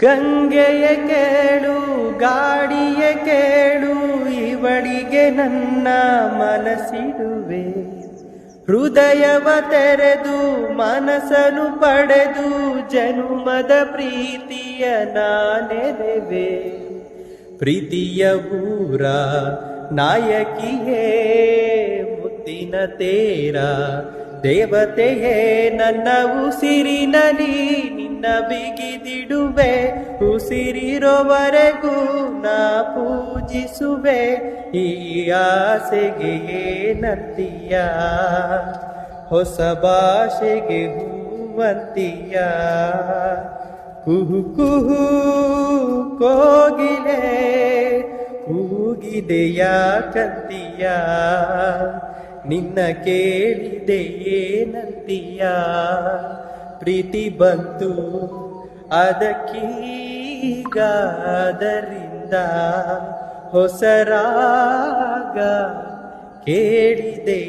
ಗಂಗೆಯ ಕೇಳು, ಗಾಡಿಯ ಕೇಳು ಇವಳಿಗೆ ನನ್ನ ಮನಸ್ಸಿಡುವೆ. ಹೃದಯವ ತೆರೆದು, ಮನಸ್ಸನ್ನು ಪಡೆದು, ಜನುಮದ ಪ್ರೀತಿಯ ನಾನೆದೆವೆ ಪ್ರೀತಿಯ ಊರ ನಾಯಕಿಯೇ, ಮುತ್ತಿನ ತೇರ, ದೇವತೆಯೇ, ನನ್ನ ಉಸಿರಿನಲಿ ನಿನ್ನ ಬಿಗಿದಿಡುವೆ ಉಸಿರಿರೋವರೆಗೂ ನಾ ಪೂಜಿಸುವೆ. ಈ ಆಸೆಗೆ ಏನಂತೀಯ? ಹೊಸ ಭಾಷೆಗೆ ಹೂವಂತೀಯ? ಕುಹು ಕುಹು ಕೋಗಿಲೆ ಕೂಗಿದೆಯ ಕಂತೀಯ ನಿನ್ನ ಕೇಳಿದೆ ಏನಂತೀಯ? ಪ್ರೀತಿ ಬಂತು. ಅದಕ್ಕೀಗಾದರಿಂದ ಹೊಸರಾಗ ಕೇಳಿದೆ